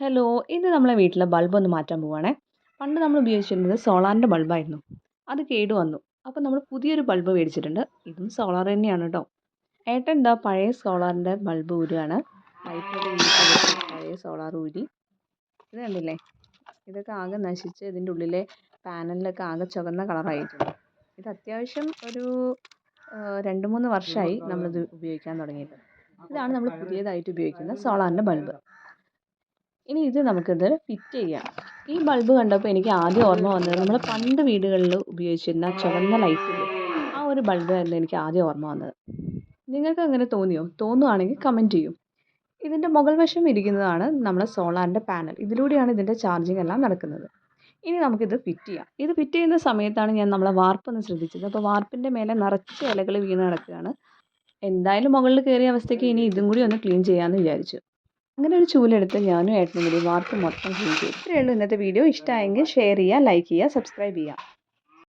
Hello ഇന്ന് നമ്മളെ വീട്ടിലെ ബൾബ് ഒന്ന് മാറ്റാൻ പോവുകയാണേ പണ്ട് നമ്മൾ ഉപയോഗിച്ചിരുന്നത് സോളാറിന്റെ ബൾബായിരുന്നു അത് കേട് വന്നു. അപ്പോൾ നമ്മൾ പുതിയൊരു ബൾബ് മേടിച്ചിട്ടുണ്ട്. ഇതും സോളാർ തന്നെയാണ് കേട്ടോ ഏട്ടൻ എന്താ പഴയ സോളാറിന്റെ ബൾബ് ഊരുകയാണ് പഴയ സോളാർ ഊരി. ഇത് കണ്ടില്ലേ? ഇതൊക്കെ ആകെ നശിച്ച് ഇതിന്റെ ഉള്ളിലെ പാനലിലൊക്കെ ആകെ ചുവന്ന കളറായിട്ടുണ്ട് ഇത് അത്യാവശ്യം ഒരു രണ്ട് മൂന്ന് വർഷമായി നമ്മളിത് ഉപയോഗിക്കാൻ തുടങ്ങിയിട്ട്. ഇതാണ് നമ്മൾ പുതിയതായിട്ട് ഉപയോഗിക്കുന്ന സോളാറിന്റെ ബൾബ് ഇനി ഇത് നമുക്കിത് ഫിറ്റ് ചെയ്യാം. ഈ ബൾബ് കണ്ടപ്പോൾ എനിക്ക് ആദ്യം ഓർമ്മ വന്നത് നമ്മൾ പണ്ട് വീടുകളിൽ ഉപയോഗിച്ചിരുന്ന ചുവന്ന ലൈറ്റില്ലേ ആ ഒരു ബൾബ് ബൾബായിരുന്നു എനിക്ക് ആദ്യം ഓർമ്മ വന്നത്. നിങ്ങൾക്ക് അങ്ങനെ തോന്നിയോ? തോന്നുവാണെങ്കിൽ കമന്റ് ചെയ്യൂ. ഇതിന്റെ മുകൾ വശം ഇരിക്കുന്നതാണ് നമ്മുടെ സോളാറിന്റെ പാനൽ ഇതിലൂടെയാണ് ഇതിന്റെ ചാർജിങ് എല്ലാം നടക്കുന്നത്. ഇനി നമുക്കിത് ഫിറ്റ് ചെയ്യാം. ഇത് ഫിറ്റ് ചെയ്യുന്ന സമയത്താണ് ഞാൻ നമ്മളെ വാർപ്പൊന്ന് ശ്രദ്ധിച്ചത്. അപ്പോൾ വാർപ്പിന്റെ മേലെ നിറച്ച് ഇലകൾ വീണ് കിടക്കുകയാണ്. എന്തായാലും മുകളിൽ കയറിയ അവസ്ഥയ്ക്ക് ഇനി ഇതും കൂടി ഒന്ന് ക്ലീൻ ചെയ്യാമെന്ന് വിചാരിച്ചു. അങ്ങനെ ഒരു ചൂലെടുത്ത് ഞാനും ഏട്ടനും കൂടി വാർപ്പ് മൊത്തം ക്ലീൻ ചെയ്തു. ഇത്രയേ ഉള്ളൂ ഇന്നത്തെ വീഡിയോ ഇഷ്ടമായെങ്കിൽ ഷെയർ ചെയ്യുക ലൈക്ക് ചെയ്യുക സബ്സ്ക്രൈബ് ചെയ്യുക.